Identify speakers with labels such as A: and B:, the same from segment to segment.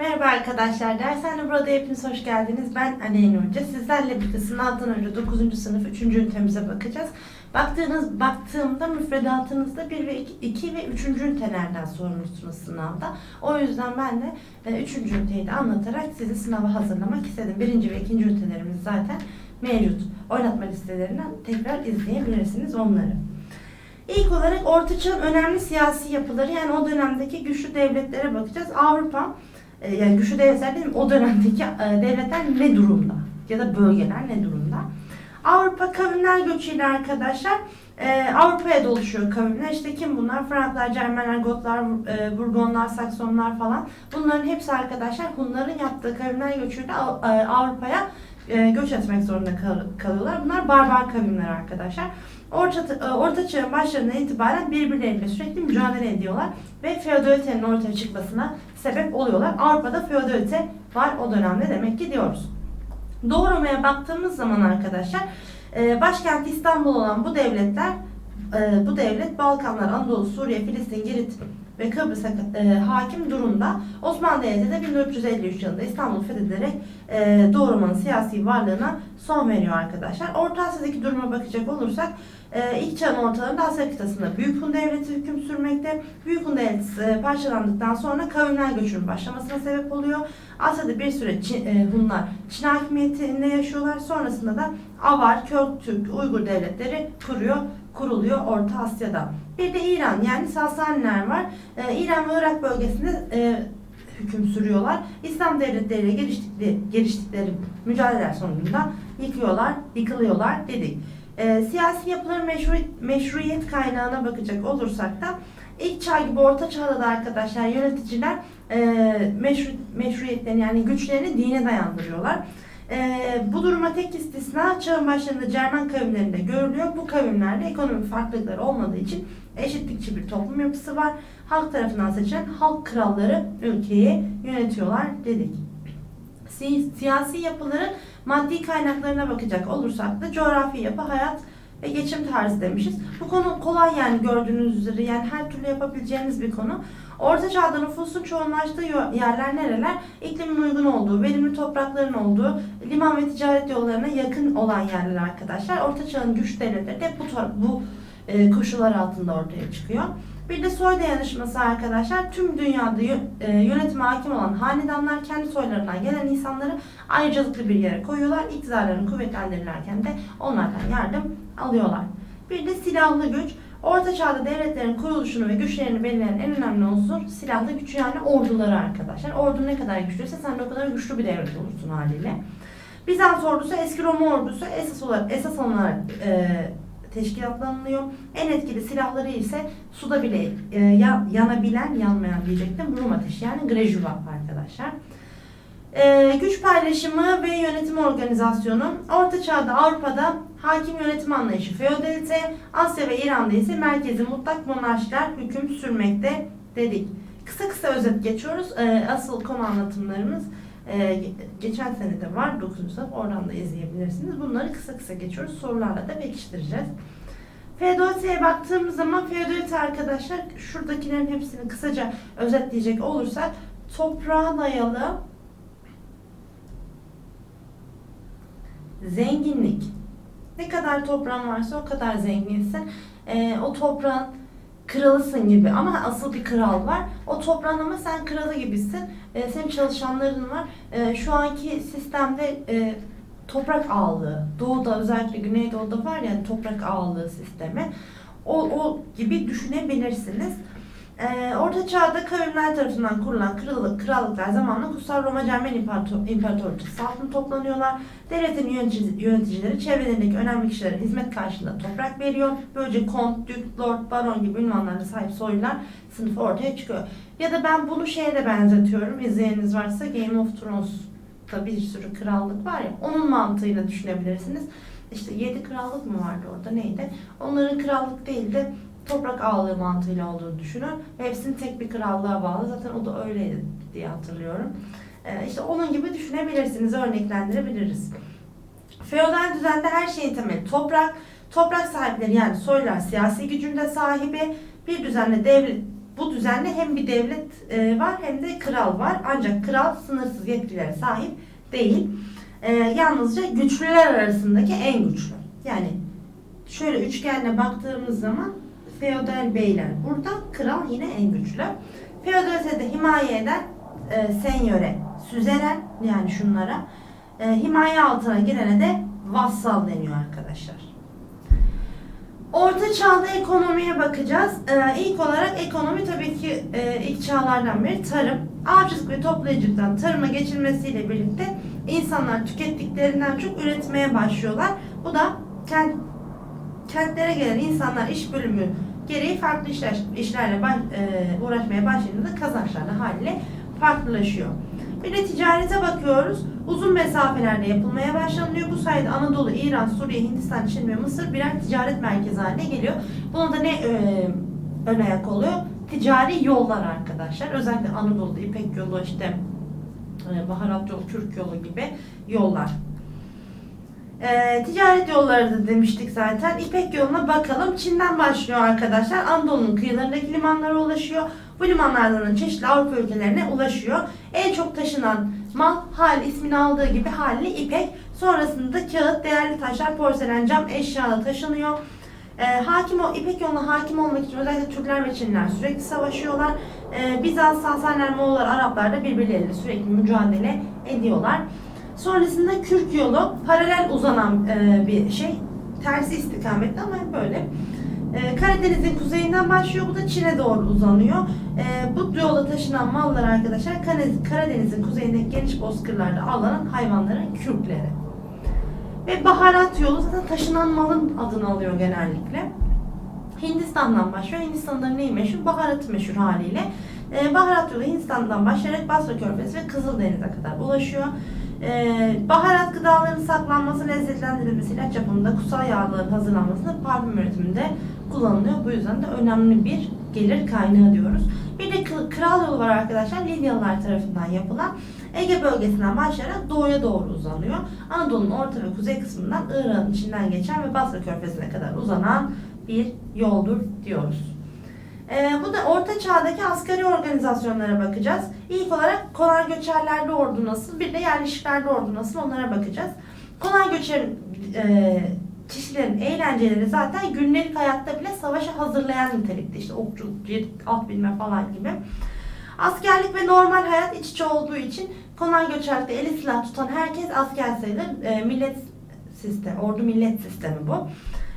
A: Merhaba arkadaşlar, dershane burada hepiniz hoş geldiniz. Ben Aleyna Hoca. Sizlerle birlikte sınavdan önce 9. sınıf 3. ünitemize bakacağız. Baktığınız, baktığımda müfredatınızda 1 ve 2, 2 ve 3. ünitelerden sorumlusunuz sınavda. O yüzden ben de 3. üniteyi de anlatarak sizi sınava hazırlamak istedim. 1. ve 2. ünitelerimiz zaten mevcut. Oynatma listelerinden tekrar izleyebilirsiniz onları. İlk olarak Orta Çağ'ın önemli siyasi yapıları yani o dönemdeki güçlü devletlere bakacağız. Avrupa e, yani güçlü devletler değil mi? O dönemdeki e, devletler ne durumda? Ya da bölgeler ne durumda? Avrupa kavimler göçüyle arkadaşlar e, Avrupa'ya doluşuyor kavimler. İşte kim bunlar? Franklar, Cermenler, Gotlar, e, Burgonlar, Saksonlar falan. Bunların hepsi arkadaşlar Hunların yaptığı kavimler göçüyle Av- Avrupa'ya göç etmek zorunda kal- kalıyorlar. Bunlar barbar kavimler arkadaşlar. Orta, e, Orta Çağ'ın başlarından itibaren birbirleriyle sürekli mücadele ediyorlar ve feodalitenin ortaya çıkmasına sebep oluyorlar. Avrupa'da feodalite var o dönemde demek ki diyoruz. Doğu Roma'ya baktığımız zaman arkadaşlar e, başkent İstanbul olan bu devletler e, bu devlet Balkanlar, Anadolu, Suriye, Filistin, Girit ve Kıbrıs'a e, hakim durumda. Osmanlı Devleti de 1453 yılında İstanbul fethederek e, Doğu Roma'nın siyasi varlığına son veriyor arkadaşlar. Orta Asya'daki duruma bakacak olursak e, ilk çağın ortalarında Asya kıtasında Büyük Hun Devleti hüküm sürmekte. Büyük Hun Devleti e, parçalandıktan sonra kavimler göçünün başlamasına sebep oluyor. Asya'da bir süre Çin, e, Hunlar Çin hakimiyetinde yaşıyorlar. Sonrasında da Avar, Kök, Türk, Uygur devletleri kuruyor, kuruluyor Orta Asya'da. Bir de İran yani Sasaniler var. E, İran ve Irak bölgesinde e, hüküm sürüyorlar. İslam devletleriyle geliştikleri, geliştikleri mücadeleler sonucunda yıkıyorlar, yıkılıyorlar dedik. E, siyasi yapıların meşru, meşruiyet kaynağına bakacak olursak da ilk çağ gibi orta çağda da arkadaşlar yöneticiler e, meşru, meşruiyetlerini yani güçlerini dine dayandırıyorlar. E, bu duruma tek istisna çağın başlarında Cermen kavimlerinde görülüyor. Bu kavimlerde ekonomik farklılıkları olmadığı için eşitlikçi bir toplum yapısı var. Halk tarafından seçilen halk kralları ülkeyi yönetiyorlar dedik. Si- siyasi yapıların maddi kaynaklarına bakacak olursak da coğrafi yapı, hayat ve geçim tarzı demişiz. Bu konu kolay yani gördüğünüz üzere yani her türlü yapabileceğiniz bir konu. Orta çağda nüfusun çoğunlaştığı yerler nereler? İklimin uygun olduğu, verimli toprakların olduğu, liman ve ticaret yollarına yakın olan yerler arkadaşlar. Orta çağın güç devletleri de bu, bu e, koşullar altında ortaya çıkıyor. Bir de soy dayanışması arkadaşlar. Tüm dünyada e, yönetime hakim olan hanedanlar kendi soylarından gelen insanları ayrıcalıklı bir yere koyuyorlar. İktidarlarını kuvvetlendirirlerken de onlardan yardım alıyorlar. Bir de silahlı güç. Orta çağda devletlerin kuruluşunu ve güçlerini belirleyen en önemli unsur silahlı güç yani orduları arkadaşlar. Ordu ne kadar güçlüyse sen de o kadar güçlü bir devlet olursun haliyle. Bizans ordusu eski Roma ordusu esas olarak esas olarak e, teşkilatlanılıyor. En etkili silahları ise suda bile e, ya- yanabilen, yanmayan diyecektim. Rum ateşi yani grejuva arkadaşlar. E, güç paylaşımı ve yönetim organizasyonu. Orta Çağ'da Avrupa'da hakim yönetim anlayışı feodalite, Asya ve İran'da ise merkezi mutlak monarşiler hüküm sürmekte dedik. Kısa kısa özet geçiyoruz. E, asıl konu anlatımlarımız e, ge- geçen sene de var 9. sınıf oradan da izleyebilirsiniz. Bunları kısa kısa geçiyoruz. Sorularla da pekiştireceğiz. Feodalite'ye baktığımız zaman feodalite arkadaşlar şuradakilerin hepsini kısaca özetleyecek olursak toprağa dayalı zenginlik. Ne kadar toprağın varsa o kadar zenginsin. Ee, o toprağın kralısın gibi ama asıl bir kral var. O toprağın ama sen kralı gibisin. Ee, senin çalışanların var. Ee, şu anki sistemde e, toprak ağalığı, doğuda özellikle güneydoğuda var ya toprak ağalığı sistemi. O, o gibi düşünebilirsiniz. Ee, Orta Çağ'da kavimler tarafından kurulan krallık, krallıklar zamanla Kutsal Roma Cermen İmparator, İmparatorluğu altında toplanıyorlar. Devletin yönetici- yöneticileri çevrelerindeki önemli kişilere hizmet karşılığında toprak veriyor. Böylece kont, dük, lord, baron gibi ünvanlarına sahip soylular sınıfı ortaya çıkıyor. Ya da ben bunu şeye de benzetiyorum. İzleyeniniz varsa Game of Thrones'ta bir sürü krallık var ya onun mantığıyla düşünebilirsiniz. İşte yedi krallık mı vardı orada neydi? Onların krallık değil de toprak ağalığı mantığıyla olduğunu düşünün. Ve hepsinin tek bir krallığa bağlı. Zaten o da öyleydi diye hatırlıyorum. Ee, işte onun gibi düşünebilirsiniz, örneklendirebiliriz. Feodal düzende her şeyin temeli toprak. Toprak sahipleri yani soylar siyasi gücünde sahibi. Bir düzenle devlet, bu düzenle hem bir devlet e, var hem de kral var. Ancak kral sınırsız yetkilere sahip değil. E, yalnızca güçlüler arasındaki en güçlü. Yani şöyle üçgenle baktığımız zaman feodal beyler burada, kral yine en güçlü. Feodalitede himaye eden e, senyöre, süzeren yani şunlara, e, himaye altına girene de vassal deniyor arkadaşlar. Orta çağda ekonomiye bakacağız. Ee, ilk olarak ekonomi tabii ki e, ilk çağlardan beri tarım. Avcılık ve toplayıcılıktan tarıma geçilmesiyle birlikte insanlar tükettiklerinden çok üretmeye başlıyorlar. Bu da kent, kentlere gelen insanlar iş bölümü gereği farklı işler, işlerle baş, e, uğraşmaya başladığında kazançlar da haliyle farklılaşıyor. Bir de ticarete bakıyoruz. Uzun mesafelerde yapılmaya başlanıyor. Bu sayede Anadolu, İran, Suriye, Hindistan, Çin ve Mısır birer ticaret merkezi haline geliyor. Buna da ne e, ön ayak oluyor? Ticari yollar arkadaşlar. Özellikle Anadolu'da İpek yolu, işte e, baharat yolu, Türk yolu gibi yollar. E, ticaret yolları da demiştik zaten. İpek yoluna bakalım. Çin'den başlıyor arkadaşlar. Anadolu'nun kıyılarındaki limanlara ulaşıyor. Bu limanlardan da çeşitli Avrupa ülkelerine ulaşıyor. En çok taşınan mal hal ismini aldığı gibi halli ipek. Sonrasında kağıt, değerli taşlar, porselen, cam, eşyalar taşınıyor. Ee, hakim o İpek yoluna hakim olmak için özellikle Türkler ve Çinliler sürekli savaşıyorlar. Ee, Bizans, Sasanlar, Moğollar, Araplar da birbirleriyle sürekli mücadele ediyorlar. Sonrasında Kürk yolu paralel uzanan e, bir şey. Tersi istikametli ama hep böyle. Ee, Karadeniz'in kuzeyinden başlıyor. Bu da Çin'e doğru uzanıyor. Ee, bu yolda taşınan mallar arkadaşlar Karadeniz- Karadeniz'in kuzeyindeki geniş bozkırlarda avlanan hayvanların kürkleri. Ve baharat yolu zaten taşınan malın adını alıyor genellikle. Hindistan'dan başlıyor. Hindistan'da neyi meşhur? Baharatı meşhur haliyle. Ee, baharat yolu Hindistan'dan başlayarak Basra Körfezi ve Kızıldeniz'e kadar ulaşıyor. Ee, baharat gıdaların saklanması, lezzetlendirilmesi, ilaç yapımında, kutsal yağların hazırlanmasında, parfüm üretiminde kullanılıyor. Bu yüzden de önemli bir gelir kaynağı diyoruz. Bir de kral yolu var arkadaşlar. Lidyalılar tarafından yapılan Ege bölgesinden başlayarak doğuya doğru uzanıyor. Anadolu'nun orta ve kuzey kısmından Irak'ın içinden geçen ve Basra Körfezi'ne kadar uzanan bir yoldur diyoruz. Ee, bu da orta çağdaki asgari organizasyonlara bakacağız. İlk olarak konar göçerlerde ordu nasıl, bir de yerleşiklerde ordu nasıl onlara bakacağız. Konar göçer e, kişilerin eğlenceleri zaten günlük hayatta bile savaşa hazırlayan nitelikte. İşte okçuluk, cirit, at binme falan gibi. Askerlik ve normal hayat iç içe olduğu için konar göçerlikte eli silah tutan herkes asker sayılır. E, millet sistemi, ordu millet sistemi bu.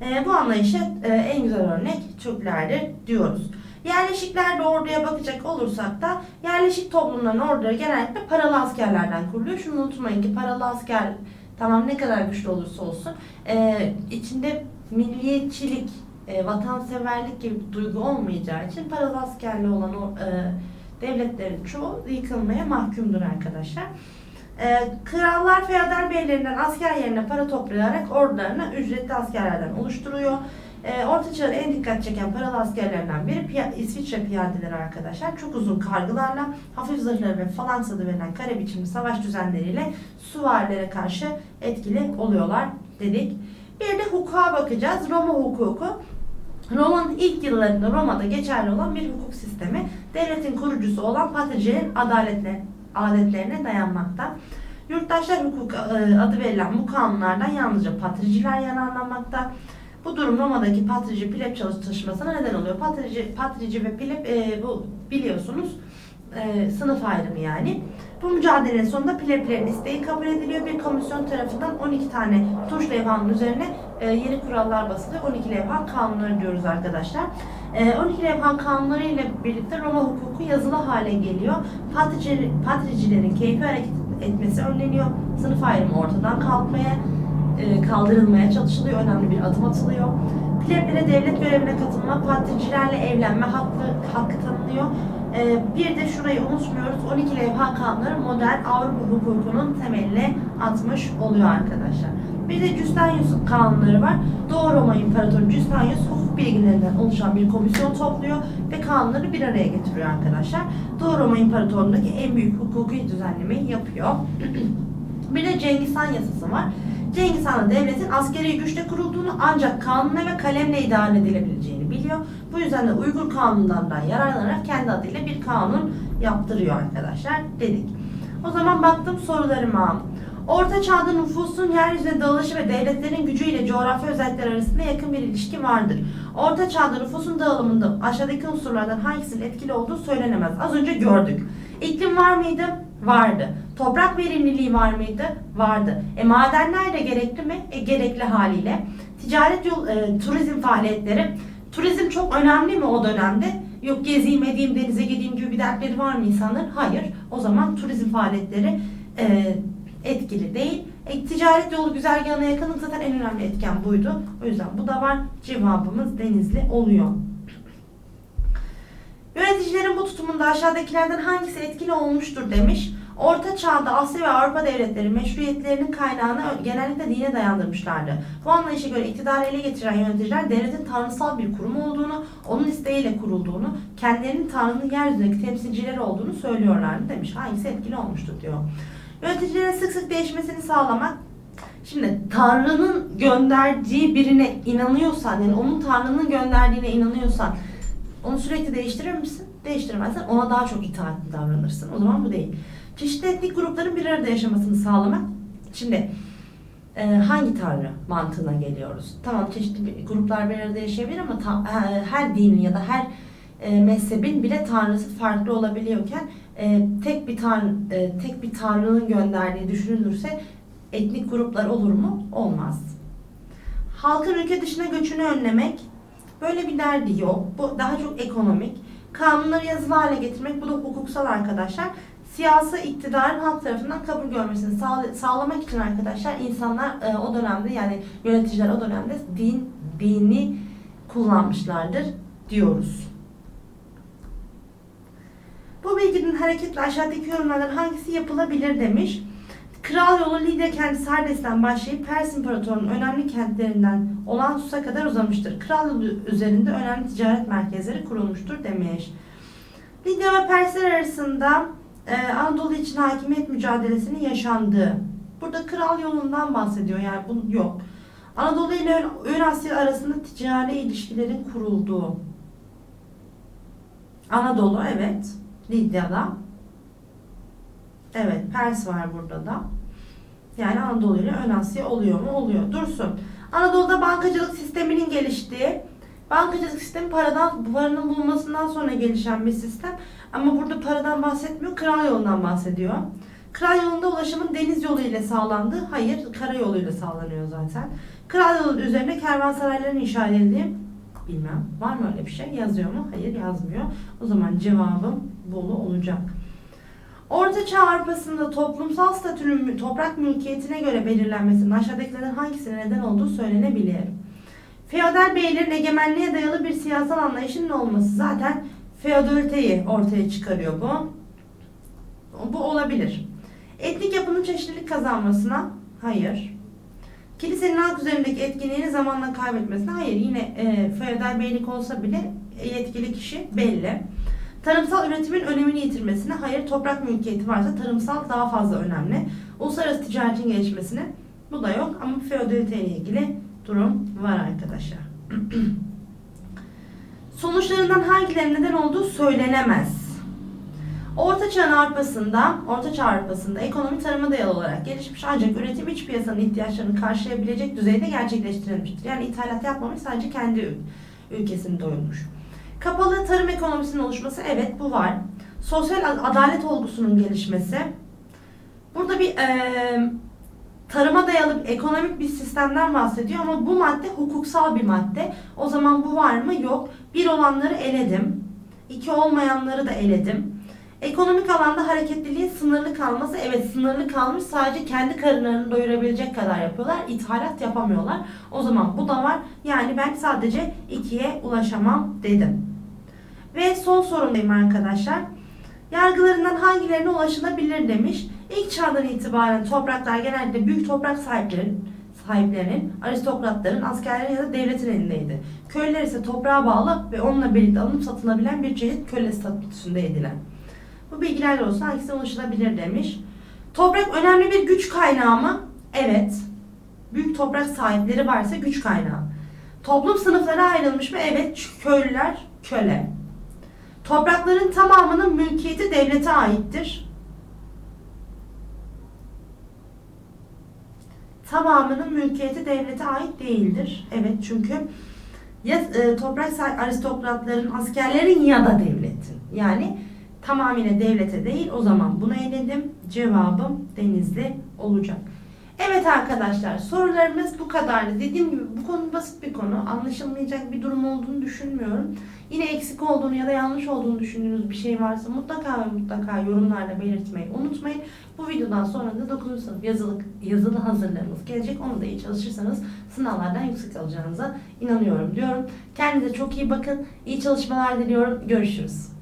A: E, bu anlayışa e, en güzel örnek Türklerdir diyoruz. Yerleşiklerde orduya bakacak olursak da yerleşik toplumların orduları genellikle paralı askerlerden kuruluyor. Şunu unutmayın ki paralı asker tamam ne kadar güçlü olursa olsun e, içinde milliyetçilik, e, vatanseverlik gibi bir duygu olmayacağı için paralı askerli olan o e, devletlerin çoğu yıkılmaya mahkumdur arkadaşlar. Ee, krallar feodal beylerinden asker yerine para toplayarak ordularını ücretli askerlerden oluşturuyor. Ee, Orta Çağ'ın en dikkat çeken paralı askerlerinden biri piya- İsviçre piyadeleri arkadaşlar. Çok uzun kargılarla hafif zırhları ve falans adı verilen kare biçimli savaş düzenleriyle süvarilere karşı etkili oluyorlar dedik. Bir de hukuka bakacağız. Roma hukuku. Roma'nın ilk yıllarında Roma'da geçerli olan bir hukuk sistemi. Devletin kurucusu olan patricilerin adaletle, adetlerine dayanmakta. Yurttaşlar hukuku e, adı verilen bu kanunlardan yalnızca patriciler yararlanmakta. Bu durum Roma'daki patrici pleb çalışmasına neden oluyor. Patrici, patrici ve pleb e, bu biliyorsunuz e, sınıf ayrımı yani. Bu mücadelenin sonunda pleblerin isteği kabul ediliyor. Bir komisyon tarafından 12 tane tuş levhanın üzerine e, yeni kurallar basılıyor. 12 levha kanunları diyoruz arkadaşlar. E, 12 levha kanunları ile birlikte Roma hukuku yazılı hale geliyor. Patrici, patricilerin keyfi hareket etmesi önleniyor. Sınıf ayrımı ortadan kalkmaya, e, kaldırılmaya çalışılıyor. Önemli bir adım atılıyor. Pleblere devlet görevine katılma, patricilerle evlenme hakkı, hakkı tanınıyor. Ee, bir de şurayı unutmuyoruz. 12 levha kanunları modern Avrupa hukukunun temeline atmış oluyor arkadaşlar. Bir de Justinius kanunları var. Doğu Roma İmparatoru Justinius hukuk bilgilerinden oluşan bir komisyon topluyor ve kanunları bir araya getiriyor arkadaşlar. Doğu Roma İmparatorluğu'ndaki en büyük hukuki düzenlemeyi yapıyor. bir de Cengiz Han yasası var. Cengiz Han'ın devletin askeri güçle kurulduğunu ancak kanunla ve kalemle idare edilebileceğini biliyor. Bu yüzden de Uygur Kanunu'ndan da yararlanarak kendi adıyla bir kanun yaptırıyor arkadaşlar dedik. O zaman baktım sorularıma. Orta çağda nüfusun yeryüzüne dağılışı ve devletlerin gücüyle coğrafi özellikler arasında yakın bir ilişki vardır. Orta çağda nüfusun dağılımında aşağıdaki unsurlardan hangisinin etkili olduğu söylenemez. Az önce gördük. İklim var mıydı? Vardı. Toprak verimliliği var mıydı? Vardı. E madenler de gerekli mi? E gerekli haliyle. Ticaret yol, e, turizm faaliyetleri. Turizm çok önemli mi o dönemde? Yok gezeyim denize gideyim gibi bir dertleri var mı insanların? Hayır. O zaman turizm faaliyetleri e, etkili değil. E, ticaret yolu güzergahına yakınlık zaten en önemli etken buydu. O yüzden bu da var. Cevabımız denizli oluyor. Yöneticilerin bu tutumunda aşağıdakilerden hangisi etkili olmuştur demiş. Orta Çağ'da Asya ve Avrupa devletleri meşruiyetlerinin kaynağını genellikle dine dayandırmışlardı. Bu anlayışa göre iktidarı ele getiren yöneticiler devletin tanrısal bir kurum olduğunu, onun isteğiyle kurulduğunu, kendilerinin Tanrı'nın yeryüzündeki temsilcileri olduğunu söylüyorlardı demiş. Hangisi etkili olmuştur diyor. Yöneticilerin sık sık değişmesini sağlamak. Şimdi Tanrı'nın gönderdiği birine inanıyorsan, yani onun Tanrı'nın gönderdiğine inanıyorsan onu sürekli değiştirir misin? Değiştirmezsen ona daha çok itaatli davranırsın. O zaman bu değil. Çeşitli etnik grupların bir arada yaşamasını sağlamak. Şimdi e, hangi tanrı mantığına geliyoruz? Tamam çeşitli gruplar bir arada yaşayabilir ama ta- e, her dinin ya da her e, mezhebin bile tanrısı farklı olabiliyorken e, tek bir tanrı e, tek bir tanrının gönderdiği düşünülürse etnik gruplar olur mu? Olmaz. Halkın ülke dışına göçünü önlemek böyle bir derdi yok. Bu daha çok ekonomik. Kanunları yazılı hale getirmek bu da hukuksal arkadaşlar. Siyasi iktidarın halk tarafından kabul görmesini sağla- sağlamak için arkadaşlar insanlar e, o dönemde yani yöneticiler o dönemde din dini kullanmışlardır diyoruz. Bu bilginin hareketle aşağıdaki yorumlardan hangisi yapılabilir demiş. Kral yolu Lidya kenti Sardes'ten başlayıp Pers İmparatorluğu'nun önemli kentlerinden olan Sus'a kadar uzamıştır. Kral yolu üzerinde önemli ticaret merkezleri kurulmuştur demiş. Lidya ve Persler arasında e, Anadolu için hakimiyet mücadelesinin yaşandığı. Burada kral yolundan bahsediyor yani bu yok. Anadolu ile Ön- Asya arasında ticari ilişkilerin kurulduğu. Anadolu evet. Lidya'da. Evet Pers var burada da. Yani Anadolu ile Ön Asya oluyor mu? Oluyor. Dursun. Anadolu'da bankacılık sisteminin geliştiği, bankacılık sistemi paradan, paranın bulunmasından sonra gelişen bir sistem. Ama burada paradan bahsetmiyor, kral yolundan bahsediyor. Kral yolunda ulaşımın deniz yolu ile sağlandığı, hayır karayoluyla sağlanıyor zaten. Kral yolu üzerine kervansarayların inşa edildiği, bilmem var mı öyle bir şey yazıyor mu? Hayır yazmıyor. O zaman cevabım Bolu olacak. Orta Çağ Avrupa'sında toplumsal statünün toprak mülkiyetine göre belirlenmesinin aşağıdakilerden hangisine neden olduğu söylenebilir. Feodal beylerin egemenliğe dayalı bir siyasal anlayışının olması zaten feodaliteyi ortaya çıkarıyor bu. Bu olabilir. Etnik yapının çeşitlilik kazanmasına hayır. Kilisenin halk üzerindeki etkinliğini zamanla kaybetmesine hayır. Yine e, feodal beylik olsa bile yetkili kişi belli. Tarımsal üretimin önemini yitirmesine hayır. Toprak mülkiyeti varsa tarımsal daha fazla önemli. Uluslararası ticaretin gelişmesine bu da yok ama feodalite ile ilgili durum var arkadaşlar. Sonuçlarından hangilerinin neden olduğu söylenemez. Orta Çağ Avrupa'sında, Orta Çağ Avrupa'sında ekonomi tarıma dayalı olarak gelişmiş ancak üretim iç piyasanın ihtiyaçlarını karşılayabilecek düzeyde gerçekleştirilmiştir. Yani ithalat yapmamış sadece kendi ül- ülkesini doyurmuş. Kapalı tarım ekonomisinin oluşması evet bu var. Sosyal ad- adalet olgusunun gelişmesi. Burada bir eee, tarıma dayalı ekonomik bir sistemden bahsediyor ama bu madde hukuksal bir madde. O zaman bu var mı? Yok. Bir olanları eledim. İki olmayanları da eledim. Ekonomik alanda hareketliliğin sınırlı kalması evet sınırlı kalmış sadece kendi karınlarını doyurabilecek kadar yapıyorlar. İthalat yapamıyorlar. O zaman bu da var. Yani ben sadece ikiye ulaşamam dedim. Ve son sorumdayım arkadaşlar. Yargılarından hangilerine ulaşılabilir demiş. İlk çağdan itibaren topraklar genellikle büyük toprak sahiplerinin, sahiplerinin, aristokratların, askerlerin ya da devletin elindeydi. Köylüler ise toprağa bağlı ve onunla birlikte alınıp satılabilen bir çeşit köle statüsündeydiler. Bu bilgilerle olsun hangisine ulaşılabilir demiş. Toprak önemli bir güç kaynağı mı? Evet. Büyük toprak sahipleri varsa güç kaynağı. Toplum sınıflara ayrılmış mı? Evet. Köylüler köle. Toprakların tamamının mülkiyeti devlete aittir. Tamamının mülkiyeti devlete ait değildir. Evet çünkü ya e, toprak aristokratların, askerlerin ya da devletin. Yani tamamıyla devlete değil o zaman bunu eledim. Cevabım Denizli olacak. Evet arkadaşlar sorularımız bu kadardı. Dediğim gibi bu konu basit bir konu. Anlaşılmayacak bir durum olduğunu düşünmüyorum. Yine eksik olduğunu ya da yanlış olduğunu düşündüğünüz bir şey varsa mutlaka ve mutlaka yorumlarda belirtmeyi unutmayın. Bu videodan sonra da 9. sınıf yazılı, yazılı hazırlığımız gelecek. Onu da iyi çalışırsanız sınavlardan yüksek alacağınıza inanıyorum diyorum. Kendinize çok iyi bakın. İyi çalışmalar diliyorum. Görüşürüz.